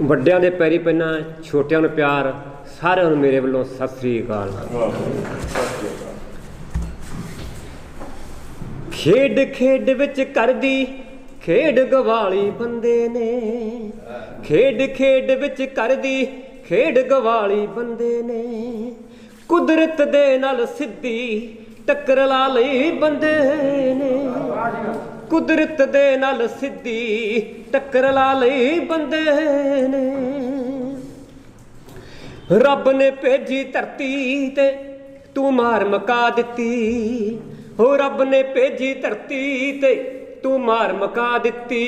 ਵੱਡਿਆਂ ਦੇ ਪੈਰੀ ਪੈਣਾ, ਛੋਟਿਆਂ ਨੂੰ ਪਿਆਰ, ਸਾਰਿਆਂ ਨੂੰ ਮੇਰੇ ਵੱਲੋਂ ਸਤਿ ਸ੍ਰੀ ਅਕਾਲ। ਖੇਡ ਖੇਡ ਵਿੱਚ ਕਰਦੀ, ਖੇਡ ਗਵਾਲੀ ਬੰਦੇ ਨੇ। ਖੇਡ ਖੇਡ ਵਿੱਚ ਕਰਦੀ, ਖੇਡ ਗਵਾਲੀ ਬੰਦੇ ਨੇ। ਕੁਦਰਤ ਦੇ ਨਾਲ ਸਿੱਧੀ ਟੱਕਰ ਲਾ ਲਈ ਬੰਦੇ ਨੇ। ਕੁਦਰਤ ਦੇ ਨਾਲ ਸਿੱਧੀ ਟੱਕਰ ਲਾ ਲਈ ਬੰਦੇ ਨੇ। ਰੱਬ ਨੇ ਭੇਜੀ ਧਰਤੀ ਤੇ ਤੂੰ ਮਾਰ ਮਕਾ ਦਿੱਤੀ। ਹੋ ਰੱਬ ਨੇ ਭੇਜੀ ਧਰਤੀ ਤੇ ਤੂੰ ਮਾਰ ਮਕਾ ਦਿੱਤੀ।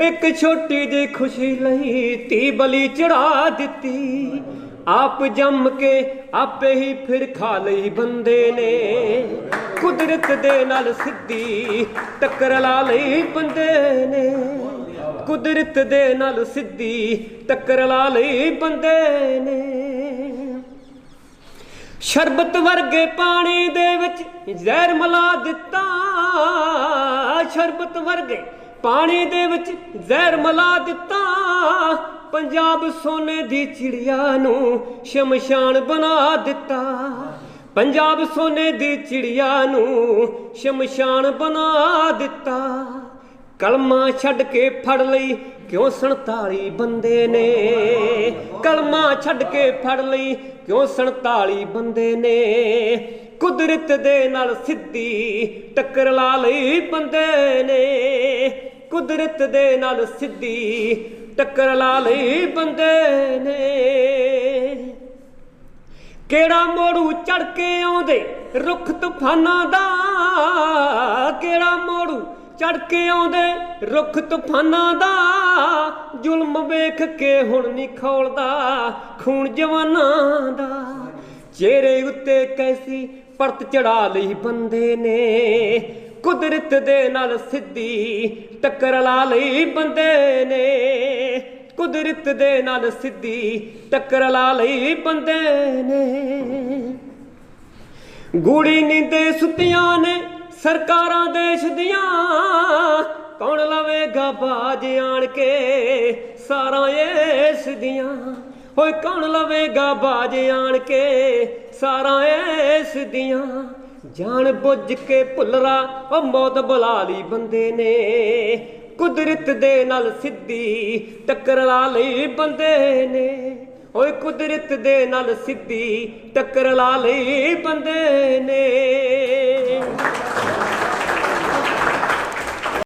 ਇੱਕ ਛੋਟੀ ਜਿਹੀ ਖੁਸ਼ੀ ਲਈ ਤੀ ਬਲੀ ਚੜਾ ਦਿੱਤੀ। ਆਪ ਜੰਮ ਕੇ ਆਪੇ ਹੀ ਫਿਰ ਖਾ ਲਈ ਬੰਦੇ ਨੇ। ਕੁਦਰਤ ਦੇ ਨਾਲ ਸਿੱਧੀ ਟੱਕਰ ਲਾ ਲਈ ਬੰਦੇ ਨੇ। ਕੁਦਰਤ ਦੇ ਨਾਲ ਸਿੱਧੀ ਟੱਕਰ ਲਾ ਲਈ ਬੰਦੇ ਨੇ। ਸ਼ਰਬਤ ਵਰਗੇ ਪਾਣੀ ਦੇ ਵਿੱਚ ਜ਼ਹਿਰ ਮਿਲਾ ਦਿੱਤਾ। ਸ਼ਰਬਤ ਵਰਗੇ ਪਾਣੀ ਦੇ ਵਿੱਚ ਜ਼ਹਿਰ ਮਿਲਾ ਦਿੱਤਾ। ਪੰਜਾਬ ਸੋਨੇ ਦੀ ਚਿੜੀਆ ਨੂੰ ਸ਼ਮਸ਼ਾਨ ਬਣਾ ਦਿੱਤਾ। ਪੰਜਾਬ ਸੋਨੇ ਦੀ ਚਿੜੀਆ ਨੂੰ ਸ਼ਮਸ਼ਾਨ ਬਣਾ ਦਿੱਤਾ। ਕਲਮਾ ਛੱਡ ਕੇ ਫੜ ਲਈ, ਕਿਉਂ 47 ਬੰਦੇ ਨੇ? ਕਲਮਾ ਛੱਡ ਕੇ ਫੜ ਲਈ, ਕਿਉਂ 47 ਬੰਦੇ ਨੇ? ਕੁਦਰਤ ਦੇ ਨਾਲ ਸਿੱਧੀ ਟੱਕਰ ਲਾ ਲਈ ਬੰਦੇ ਨੇ। ਕੁਦਰਤ ਦੇ ਨਾਲ ਸਿੱਧੀ ਟੱਕਰ ਲਾ ਲਈ ਬੰਦੇ ਨੇ। ਕਿਹੜਾ ਮੋੜੂ ਚੜ ਕੇ ਆਉਂਦੇ? ਰੁੱਖ ਤੂਫਾਨਾਂ ਦਾ। ਕਿਹੜਾ ਮੋੜੂ ਚੜ ਕੇ ਆਉਂਦੇ ਰੁੱਖ ਤੂਫਾਨਾਂ ਦਾ, ਜ਼ੁਲਮ ਵੇਖ ਕੇ ਹੁਣ ਨਹੀਂ ਖੋਲਦਾ ਖੂਨ ਜਵਾਨਾਂ ਦਾ। ਚਿਹਰੇ ਉੱਤੇ ਕੈਸੀ ਪਰਤ ਚੜਾ ਲਈ ਬੰਦੇ ਨੇ, ਕੁਦਰਤ ਦੇ ਨਾਲ ਸਿੱਧੀ ਟੱਕਰ ਲਾ ਲਈ ਬੰਦੇ ਨੇ। ਕੁਦਰਤ ਦੇ ਨਾਲ ਸਿੱਧੀ ਟੱਕਰ ਲਾ ਲਈ ਬੰਦੇ ਨੇ। ਗੂੜੀ ਨੀਂਦੇ ਸੁੱਤਿਆਂ ਨੇ ਸਰਕਾਰਾਂ ਦੇਸ਼ ਦੀਆਂ ਕੌਣ ਲਵੇਗਾ ਬਾਜ ਆਣ ਕੇ? ਸਾਰਾ ਇਸ ਦੀਆਂ। ਹੋਏ ਕੌਣ ਲਵੇਗਾ ਬਾਜ ਆਣ ਕੇ? ਸਾਰਾ ਇਸ ਦੀਆਂ। ਜਾਣ ਬੁੱਝ ਕੇ ਭੁੱਲਰਾ, ਉਹ ਮੌਤ ਬੁਲਾ ਲਈ ਬੰਦੇ ਨੇ। ਕੁਦਰਤ ਦੇ ਨਾਲ ਸਿੱਧੀ ਟੱਕਰ ਲਾ ਲਈ ਬੰਦੇ ਨੇ। ਓਏ ਕੁਦਰਤ ਦੇ ਨਾਲ ਸਿੱਧੀ ਟੱਕਰ ਲਾ ਲਈ ਬੰਦੇ ਨੇ।